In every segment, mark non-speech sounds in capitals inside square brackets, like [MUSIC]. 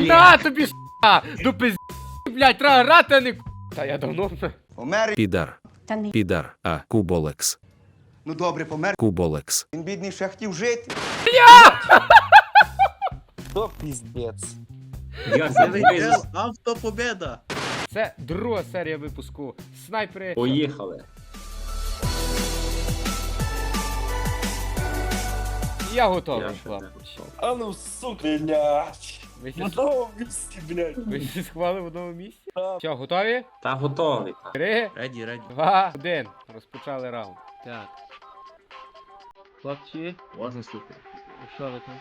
На, на тобі с**а! До пизді, блядь, треба грати, а не к***. Та я давно. Помер. Підар. Та не Підар. А. Куболекс. Ну добре, помер. Куболекс. Він бідний ще хотів жити. То піздець. Я завжди Автопобеда. Це друга серія випуску. Снайпери. поїхали. Я готовий, Я ще не хлопці. готовий. А ну, сука, блядь. Ви На всі- новому місці, блядь. Ви всі схвали в одному місці? Так. Все, готові? Та готовий. та. Три, Раді, раді. два, один. Розпочали раунд. Так. Хлопці, Можна слухати. що ви там?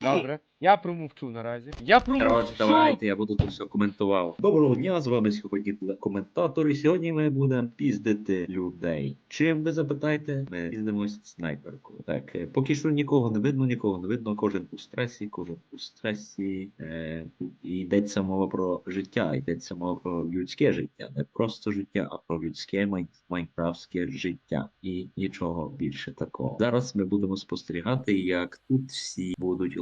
Добре. Я промовчу наразі. Я промовчу. давайте, я буду тут все коментував. Доброго дня, з вами сьогодні коментатор, і сьогодні ми будемо піздити людей. Чим ви запитаєте? Ми піздимось снайперкою. Так, е, поки що нікого не видно, нікого не видно, кожен у стресі, кожен у стресі. Е, йдеться мова про життя, йдеться мова про людське життя, не просто життя, а про людське майн- майнкрафтське життя. І нічого більше такого. Зараз ми будемо спостерігати, як тут всі будуть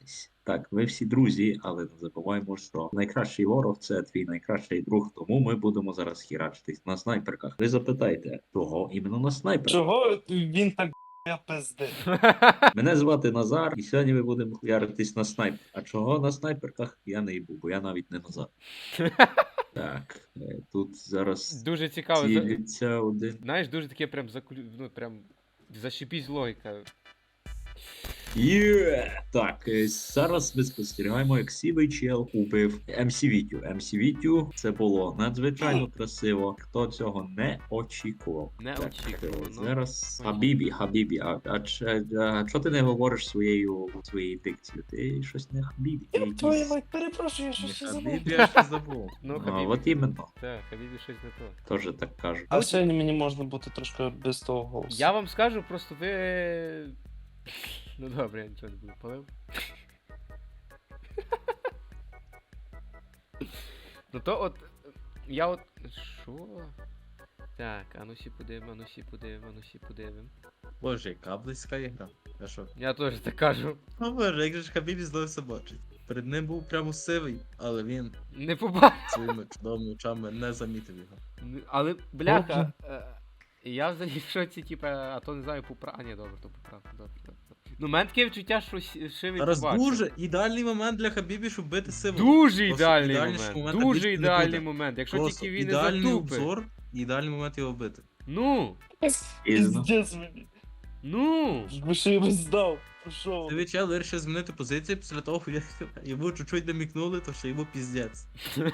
лупашитись. Так, ми всі друзі, але не забуваємо, що найкращий ворог це твій найкращий друг, тому ми будемо зараз хірачитись на снайперках. Ви запитайте, чого іменно на снайперках? Чого він так я пизди? [LAUGHS] Мене звати Назар, і сьогодні ми будемо хуяритись на снайпер. А чого на снайперках я не їбу, бо я навіть не Назар. [LAUGHS] Так, е, тут зараз Дуже цікаво. Цілиться один. Знаєш, дуже таке прям заклю... ну прям зашипісь логіка. Є! Так, е, зараз ми спостерігаємо, як сівий чел убив МС Вітю. МС Вітю це було надзвичайно красиво. Хто цього не очікував? Не Так, очікував, е, ну. Зараз Хабібі, Хабібі, а, а, ч- а чого ти не говориш своєю своєю дикцією? Ти щось не Хабібі. ти твою мать, перепрошую, я щось забув. Хабібі, я щось забув. Ну, А, Хабібі. от іменно, Так, Хабібі щось не то. теж так кажуть. А сьогодні мені можна бути трошки без того голосу. Я вам скажу, просто ви. Ну добре, я нічого не буду палив. Ну то от. Я от. Що? Так, а ну сі подивимо, а ну сі подивимо, а ну сі подивимо. Боже, яка близька ігра. Я що? Я теж так кажу. О боже, як же ж Хабібі здався бачить. Перед ним був прямо сивий, але він Не побачив. своїми чудовими очами не замітив його. Але, бляха. е, Я взагалі в шоці, типа, а то не знаю, поправ. А ні, добре, то Ну, в мене таке відчуття, що шивий Зараз побачив. дуже ідеальний момент для Хабібі, щоб бити сивого. Дуже Просто ідеальний ідеальнішого момент. моменту Дуже не ідеальний буде. момент. Якщо Просто тільки він не ідеальний затупить. обзор і ідеальний момент його бити. Ну, Пізно. Піздець мені. ну. Ви що його здав? Пішов. Ти чел вирішив змінити позицію після того, як йому чуть-чуть намікнули, то що йому піздець. [LAUGHS]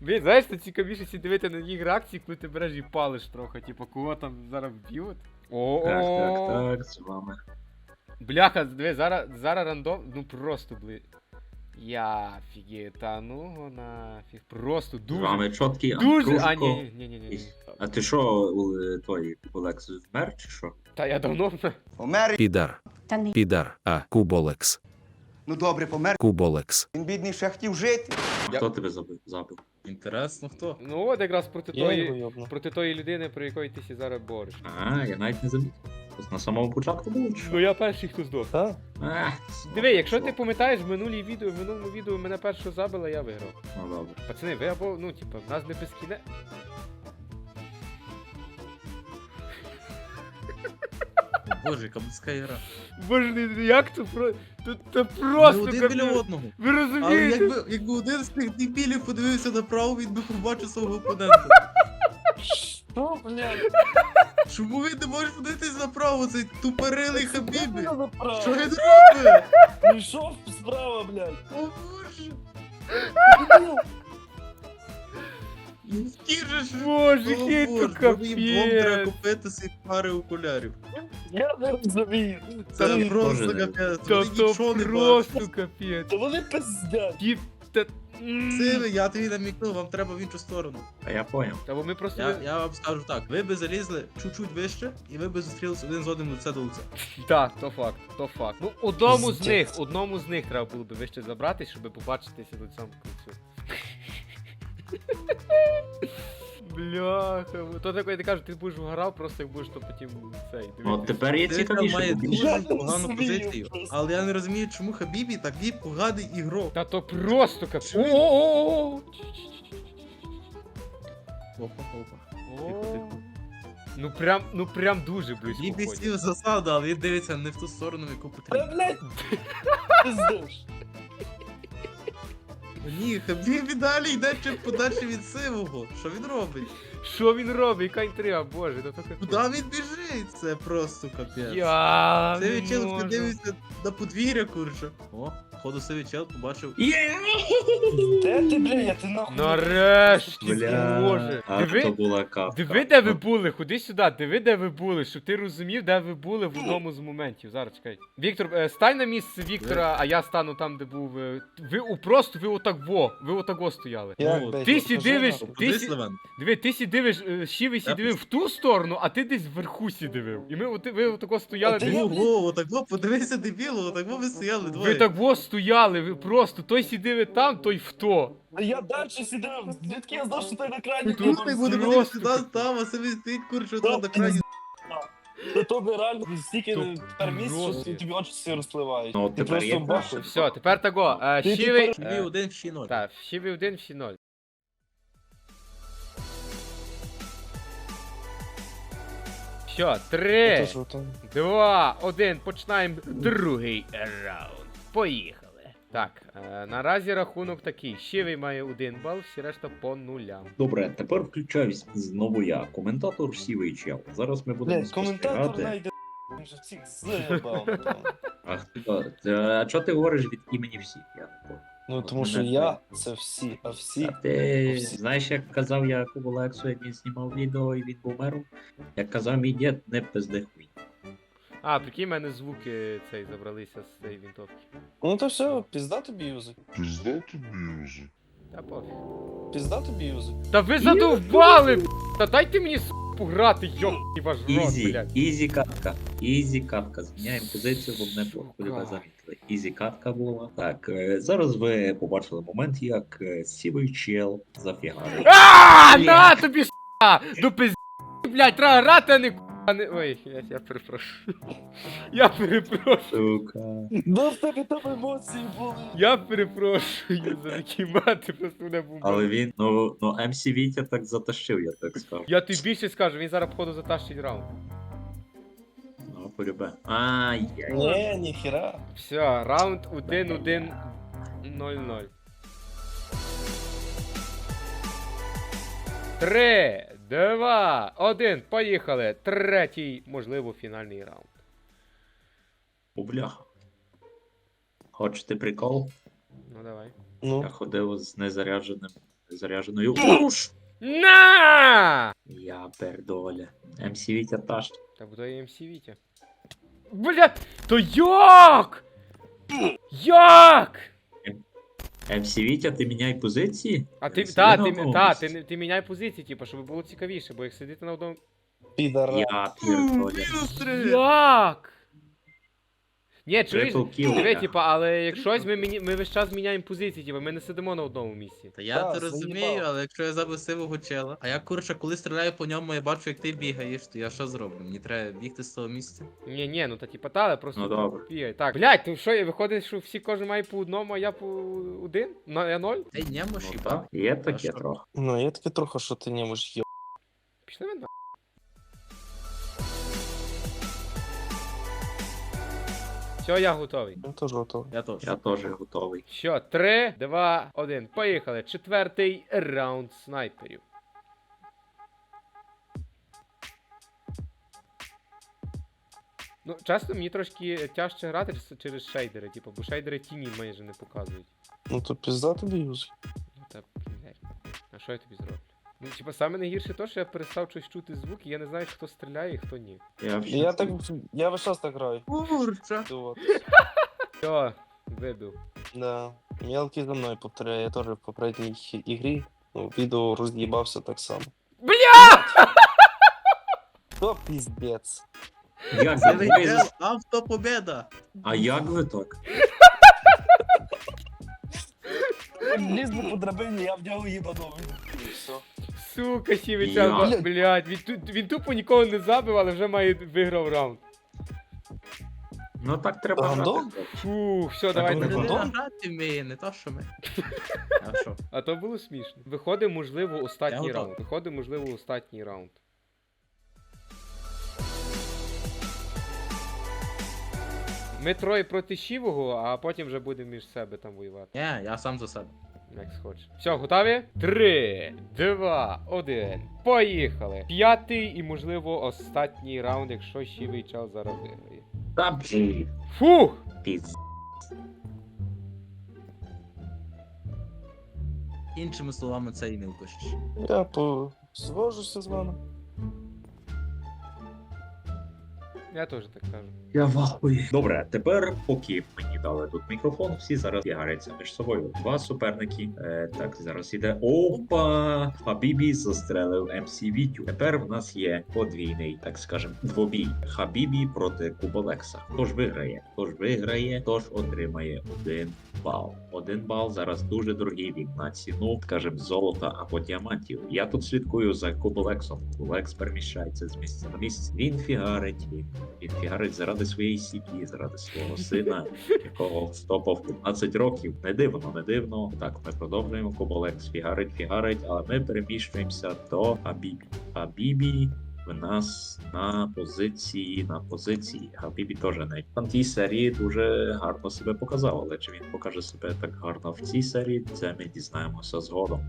Блін, знаєш, це цікавіше сі дивити на їх реакції, коли ти береш і палиш трохи, типу, кого там зараз вб'ють. О, Так, так, так, з вами. Бляха, диви, зараз, зараз рандом, ну просто бли. Я фіге, та ну го нафіг. Просто З дуже. вами чіткий Дуже. А, ні, ні, ні, ні, ні. А ти що, у- той Олекс вмер чи що? Та я давно. Помер. Підар. та не Підар. А. Куболекс. Ну добре, помер. Куболекс. Він бідний ще хотів жити. Хто тебе забив? забив? Інтересно, хто? Ну от якраз проти Я його тої. йобну. Проти тої людини, про якої ти сі зараз бореш. А, я навіть не замітив. На самому початку було чи що? Ну я перший, хто здох. Та? А, Диви, якщо ти пам'ятаєш в минулій відео, в минулому відео мене першого забили, я виграв. Ну добре. Пацани, ви або, ну, типа, в нас не безкіне. Боже, яка близька. Боже, як це про. Тут це Вони просто. один біля одного. Ви Але розумієте? якби, якби один з тих дебілів подивився направо, він би побачив свого опонента. Що, блядь? Чому він не може подивитись направо, цей тупорилий Хабібі? Що направо? Що він робить? Пішов справа, блядь. О боже! Боже, О хітко боже, бо їм двом треба купити свої пари окулярів. Я не розумію. Це Та просто Боже, капець, Та вони то нічого не бачать. просто капець. Та вони пиздять. Ті- та- м. Сиви, я тобі намікнув, вам треба в іншу сторону. А я поняв. Та бо ми просто. Я, я вам скажу так, ви би залізли чуть-чуть вище, і ви би зустрілися один з одним лице до лиця. Так, то факт, то факт. Ну, одному з них, одному з них треба було би вище забратись, щоб побачитися до цьому кінцю. Бляха. То таке, ти кажеш, ти будеш вгорав, просто як будеш то потім цей. Ну, от тепер є цікавіше. має дуже Я не погану розумію позицію. Але я не розумію, чому Хабібі такий поганий ігрок. Та то просто кап. О-о-о! Опа, опа. О. Тихо, тихо. Ну прям, ну прям дуже близько. Хабібі ходять. сів в засаду, але він дивиться не в ту сторону, в яку Та, блядь. [LAUGHS] Ні, Хабібі далі йде чим подальше від сивого. Що він робить? Що він робить? Яка інтрига, боже, ну таке. Куди він біжить? Це просто капець. Я Це не можу. дивиться на подвір'я, курча. О, ходу сивий чел побачив. Є! Де ти, блядь, ти нахуй? Нарешті, Бля, боже. а Диви, то була капка. диви, де ви були, ходи сюди, диви, де ви були, щоб ти розумів, де ви були в одному з моментів. Зараз чекай. Віктор, е, стань на місце Віктора, а я стану там, де був. е, Ви у просто ви отак во, ви отак во стояли. Як, Ну, блядь, ти сі покажи дивиш, нахуй. ти Куди сі-? Диви, ти сі дивиш, е, щивий сі Я дивив в ту сторону, а ти десь вверху сі дивив. І ми от, ви отако стояли. А ти десь- Ого, отак во, подивися дебіло, отак во ви стояли двоє. Ви так во стояли, ви просто той сидив там, той в то. А Я далі сидів, звідки я знав, що ти на екрані Тут ми буде будемо просто сюди, там, а собі стоїть курча Та там на крані. Та тобі реально стільки То тепер місць, що просто. тобі очі всі розпливають. Ну, Ти тепер просто краще. бахуй. Все, тепер таго. Е, Ти щивий. тепер- Дві е, один всі ноль. Так, щивий один, всі ноль. Що, три, Це що там? два, один, починаємо другий раунд. Поїхали. Так, е, наразі рахунок такий. Щивий має один бал, всі решта по нулям. Добре, тепер включаюсь знову я, коментатор сівий чел. Зараз ми будемо Блядь, коментатор спостерігати. найде [LAUGHS] він же всіх напевно. [LAUGHS] А хто? А чого ти говориш від імені всіх? Я не понял. Ну тому що я це всі, а всі. А ти всі. знаєш, як казав я Кубу Лексу, як він знімав відео і він був мером? Як казав мій дід, не пизди хуй. А, прикинь, в мене звуки цей забралися з цієї вінтовки. Ну то все, пізда тобі юзик. Та пофіг. Пізда тобі юзик. Та ви задовбали! б***ь! Та дайте мені с*** пограти, йобаний ваш рот, Ізі, блядь. ізі катка. Ізі катка. Зміняємо позицію, бо мене Сука. походу ви замітили. Ізі катка була. Так, е, зараз ви побачили момент, як е, сівий чел зафігарив. А, на тобі с***а! До пизд... блядь, треба грати, а не а не... Ой, я, я перепрошую. [LAUGHS] Я перепрошую. Сука. Ну в тебе там емоції були. Я перепрошую за такі мати, просто мене був. Але він, ну, ну МС Вітя так затащив, я так скажу. Я тобі більше скажу, він зараз походу затащить раунд. Ну, полюбе. Ай-яй. Ні, ніхера. Все, раунд 1-1-0-0. Три, два, один, поїхали. Третій, можливо, фінальний раунд. У бляха. Хочете прикол? Ну давай. Я Ну, ходив з незарядженим, незарядженою уш! На! Я пердоля. МС Вітя тащ. Та буде і МС Вітя. Бля, то як? Як? МС Вітя, ти міняй позиції? А ти, та, ти, та, ти, ти міняй позиції, типу, щоб було цікавіше, бо як сидіти на одному. підара. Я. Як? Ні, чуєш? Кіл. Диви, типа, але якщось ми, міні... ми весь час міняємо позиції, типа, ми не сидимо на одному місці. Та я Та, то розумію, але якщо я забив сивого чела, а я курча, коли стріляю по ньому, я бачу, як ти бігаєш, то я що зроблю? Мені треба бігти з того місця. Ні, ні, ну та типа та, але просто Ну, добре. бігай. Так, блядь, ти що, виходить, що всі кожен має по одному, а я по один? На я ноль? Й не Ну, можеш так, є таке що? трохи. Ну, є таке трохи, що ти не можеш є. Пішли ви на. Все, я готовий. Він теж готовий. Я теж. Я теж готовий. Що, три, два, один. Поїхали. Четвертий раунд снайперів. Ну, чесно, мені трошки тяжче грати через- шейдери, типу, бо шейдери тіні майже не показують. Ну то пізда тобі юзик. Ну та блядь. А що я тобі зроблю? Ну, типа, саме найгірше то, що я перестав щось чути звук, і я не знаю, хто стріляє і хто ні. Я, в Я так, я весь час так граю. Курча. [LAUGHS] Все, вибив. Да. Мелкий за мною повторяє, я теж в попередній ігрі. Ну, відео роз'їбався так само. Бля! То піздець. Як ви- Сивий ви- чел, автопобеда. А як ви так? Ліз би по драбині, я в нього їбанув. І все. Сука, сівий Я. час, блядь, він, ту- він тупо нікого не забив, але вже має виграв раунд. Ну так треба Гандон? грати. Фух, все, вони давайте. Людина Гандон? грати вміє, не то що ми. [LAUGHS] А що? А то було смішно. Виходить, можливо, Я останній готовий. раунд. Виходить, можливо, останній раунд. Ми троє проти Шівого, а потім вже будемо між себе там воювати. Ні, я сам за себе. Як схочеш. Все, готові? Три, два, один. Поїхали. П'ятий і, можливо, останній раунд, якщо Шівий час зараз виграє. Та блін, Фух! піз. Іншими словами, це і не впишеш. Я по... звожуся з вами. Я теж так кажу. Я вахую. Добре, тепер, поки мені дали тут мікрофон, всі зараз ягаряться між собою. Два суперники. Е, так, зараз іде. Опа! Хабібі застрелив МС Вітю. Тепер в нас є подвійний, так скажем, двобій. Хабібі проти Куболекса. Хто ж виграє? Хто ж виграє, тож отримає один бал. Один бал зараз дуже дорогий він на ціну, скажем, золота або діамантів. Я тут слідкую за Куболексом. Куболекс переміщається з місця на місце. Він фігарить, він він фігарить заради своєї сім'ї, заради свого сина, [LAUGHS] якого стопав 15 років. Не дивно, не дивно. Так, ми продовжуємо. Коболекс фігарить, фігарить, але ми переміщуємося до Хабібі. Хабібі в нас на позиції, на позиції. Хабібі теж не в тій серії дуже гарно себе показав, але чи він покаже себе так гарно в цій серії, це ми дізнаємося згодом.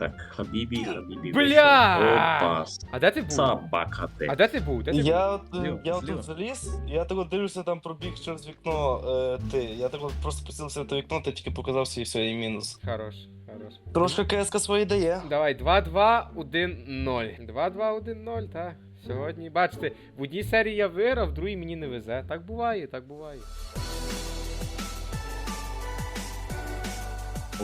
Так, Хабібі, Хабібі. Бля! вийшов. Опа, А де ти був? собака ти. А де ти був? Де ти був? Я, от, е, Зліва, я зліва. тут заліз, я так дивлюся, там пробіг через вікно е, ти. Я так от просто поцілився в те вікно, ти тільки показався і все, і мінус. Хорош, хорош. Трошки КСК свої дає. Давай, 2-2, 1-0. 2-2, 1-0, так. Сьогодні, бачите, в одній серії я виграв, в другій мені не везе. Так буває, так буває.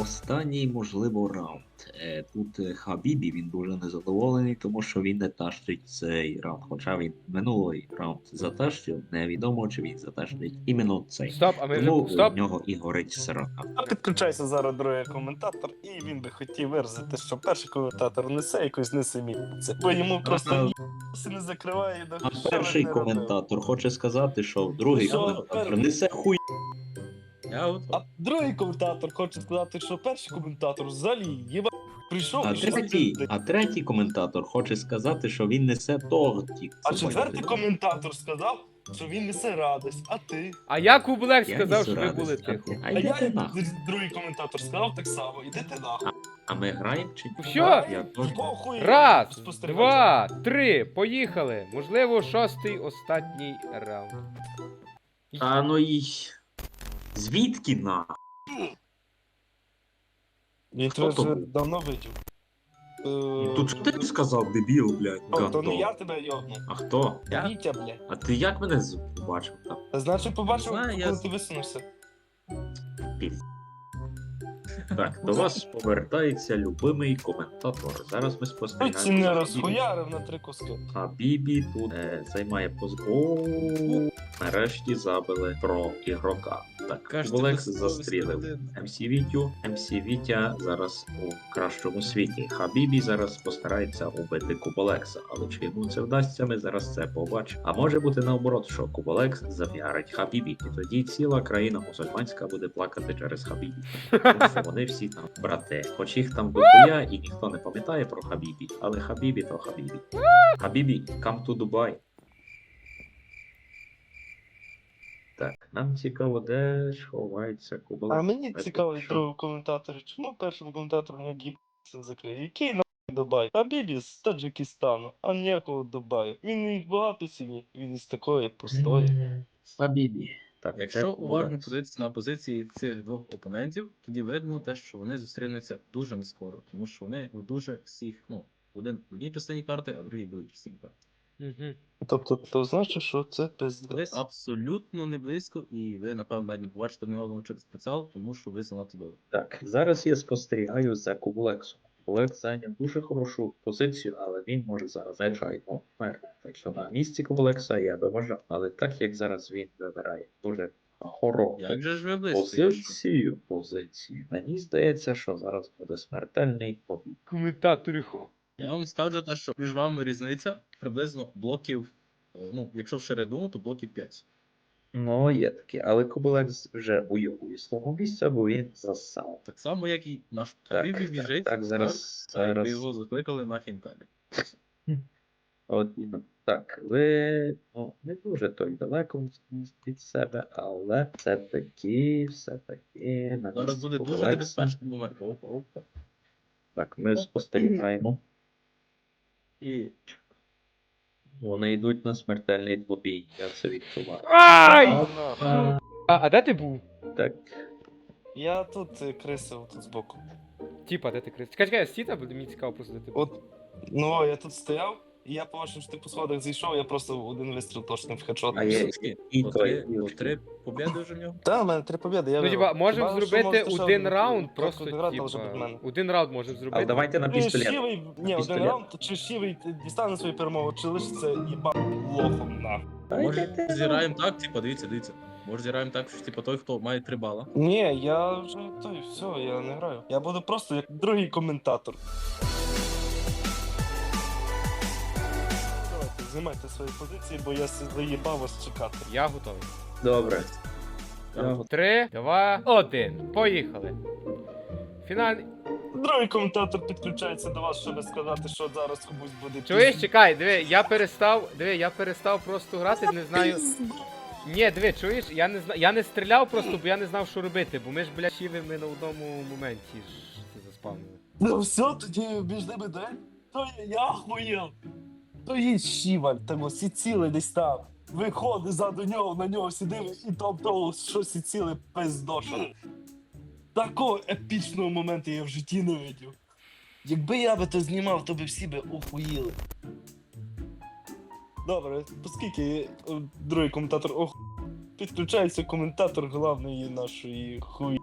Останній, можливо, раунд. Е, Тут е, Хабібі він дуже незадоволений, тому що він не тащить цей раунд. Хоча він минулий раунд затащив, невідомо чи він затащить іменно цей. Стоп, а ми Тому вже. Стоп! в нього і горить срака. А підключайся зараз другий коментатор, і він би хотів виразити, що перший коментатор несе якось несемітниця. Бо йому просто не закриває, А перший коментатор хоче сказати, що другий коментатор несе хуй. А другий коментатор хоче сказати, що перший коментатор взагалі єба прийшов А і третій, а третій коментатор хоче сказати, що він несе торті. А четвертий коментатор сказав, що він несе радість, а ти? А я Кублек сказав, що ви були тихо. А А ти я нахуй. другий коментатор сказав так само, іди ти нахуй. А ми граємо чи ні? Що? Я. Раз, два, три, поїхали. Можливо, шостий, останній раунд. А ну і. Звідки на? Він Хто тебе то вже був? давно видів. Е, Тут що ти сказав, дебіл, блядь, То, то не гандон? я тебе йобну. А хто? Я? Вітя, блядь. А ти як мене з- побачив там? Значить, побачив, Знаю, коли я- ти висунувся. Так, до вас повертається любимий коментатор. Зараз ми Ой, спостерігаємо. ці не за розхуярив на три куски. А Бібі тут е, займає поз... О, нарешті забили про ігрока. Так, Кажете, Олекс застрілив. МС Вітю. МС Вітя зараз у кращому світі. Хабібі зараз постарається убити Куболекса, але чи йому це вдасться, ми зараз це побачимо. А може бути наоборот, що Куболекс зав'ярить Хабібі, і тоді ціла країна мусульманська буде плакати через Хабібі. Тому що вони всі там брати. Хоч їх там дохуя і ніхто не пам'ятає про Хабібі, але Хабібі то Хабібі. Хабібі, come to Dubai. Так, нам цікаво, де ж ховається Куболекс. А мені цікаво що? другого коментатора, чому першому коментатору не гіб закриє? Який на Дубай? А Бібі з Таджикистану, а ніякого Дубаю. Він не багато сім'ї, він із такої простої. Хабібі. Так, Якщо уважно подивитися на позиції цих двох опонентів, тоді видно те, що вони зустрінуться дуже нескоро, тому що вони в дуже всіх, ну, один в одній частині карти, а в другій в другій частині карти. Угу. Тобто, то значить, що це Ви пиздець. абсолютно не близько, і ви, напевно, навіть не побачите не одного через спеціал, тому що ви занадто довго. Так, зараз я спостерігаю за Куболексом. Куболекс зайняв дуже хорошу позицію, але він може зараз звичайно вмерти. Так що на місці Куболекса я би вважав. Але так як зараз він вибирає дуже хорошу Як же ж ви близько? Позицію, позицію, мені здається, що зараз буде смертельний побій. Коментаторі Я вам скажу те, що між вами різниця приблизно блоків, е, ну, якщо в ширину, то блоків 5. Ну, є таке, але Кобелекс вже уйовує свого місця, бо він засав. Так само, як і наш Так, Бібі так, так, зараз- так, зараз. Його закликали на хінкалі. От іменно. Так, ви ну, не дуже той далеко від себе, але все-таки, все-таки Зараз буде дуже небезпечний момент. Опа, опа. Так, ми спостерігаємо. І Вони йдуть на смертельний двобій, я це відчуваю. Ай! А, а де ти був? Так, Я тут е, крисив тут збоку. Типа, де ти крис? Чекай, чекай, стій там, буде мені цікаво просто де ти був. От, ну, я тут стояв, я побачив, що ти по сходах зійшов, я просто в один вистріл точно в хедшот. А є- і По той, три- і по три побіди вже в нього. Та, в мене три побіди, я Ну, виграв. типа, можемо Хіба що зробити можете ще один раунд, просто, але вже без типа, мене. один раунд можемо але зробити. давайте на Чи пістолет. Шивий, ні, один Пістолет. раунд, чи Шивий дістане свою перемогу, чи лишиться їба лохом на. Може зіграємо так, типа, дивіться, дивіться. Може зіграємо так, що типа той, хто має три бала. Ні, я вже той, все, я не граю. Я буду просто як другий коментатор. Займайте свої позиції, бо я заїбав вас чекати. Я готовий. Добре. Три, два, один. Поїхали. Фінальний. Другий коментатор підключається до вас, щоб сказати, що зараз комусь буде Чуєш, чекай, диви, я перестав, диви, я перестав просто грати, не знаю. Ні, диви, чуєш, я не знаю, я не стріляв просто, бо я не знав, що робити, бо ми ж, блядь, щіви ми на одному моменті ж заспавнили. Ну все, тоді між ними день. То я хуєв. То є щіваль, там всі ціли десь там. Виходить ззаду нього, на нього сидив і там того щось і ціле пиздоша. Такого епічного моменту я в житті не видів. Якби я би то знімав, то би всі би охуїли. Добре, оскільки е, другий коментатор ох... підключається коментатор головної нашої хуй.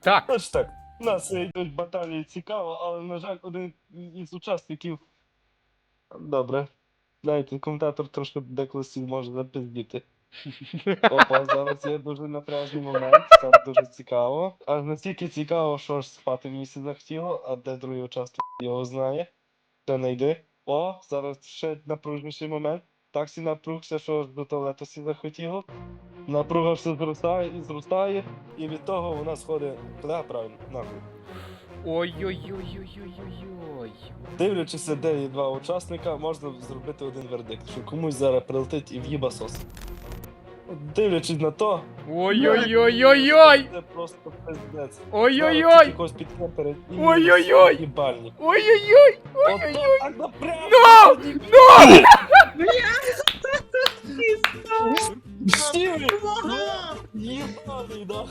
Так, Ось так. У нас йдуть баталії цікаво, але, на жаль, один із учасників. Добре. Знаєте, коментатор трошки деколи слів може запиздіти. [LAUGHS] Опа, зараз є дуже напряжний момент, це дуже цікаво. Аж настільки цікаво, що ж спати мені се захотіло, а де другий учасник його знає. Де не йди. О, зараз ще напружніший момент. Так сі напружся, що аж до туалету сі захотіло. Напруга все зростає і зростає, і від того вона сходить куди правильно, нахуй. Ой-ой-ой-ой-ой-ой-ой. Дивлячись, де є два учасника, можна зробити один вердикт, що комусь зараз прилетить і в'їба сос. Дивлячись на то, Ой-ой-ой-ой-ой! це просто пиздець. Ой-ой-ой! Якось під кемпери і Ой-ой-ой! Ой-ой-ой! От то так напряжно! Но! Но! Щирий! Їбаний, да.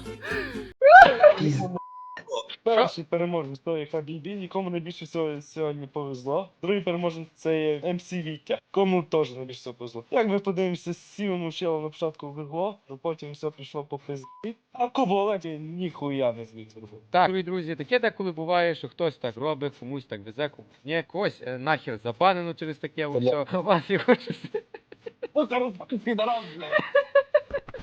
Перший переможець то є Хабібі, якому найбільше всього сьогодні повезло. Другий переможець це є МС Вітя, кому теж найбільше всього повезло. Як ми подивимося, сівому челу на початку везло, то потім все прийшло по пизді. А Коболеті ніхуя не зміг зробити. Так, дорогі друзі, таке деколи буває, що хтось так робить, комусь так везе, комусь ні, когось е, нахер забанено через таке, ось все. [LAUGHS] Вас його щось. Ну, коротше, підарам, блядь.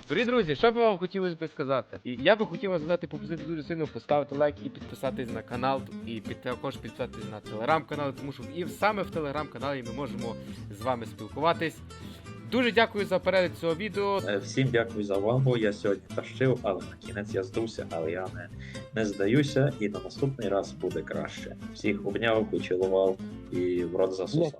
Дорогі друзі, що б вам хотілося би сказати? І я би хотів вас задати пропозицію дуже сильно поставити лайк і підписатись на канал, і під, також підписатись на телеграм-канал, тому що і саме в телеграм-каналі ми можемо з вами спілкуватись. Дуже дякую за перегляд цього відео. Е, Всім дякую за увагу. Я сьогодні тащив, але на кінець я здувся, але я не, не здаюся, і на наступний раз буде краще. Всіх обняв, поцілував і в рот засосав.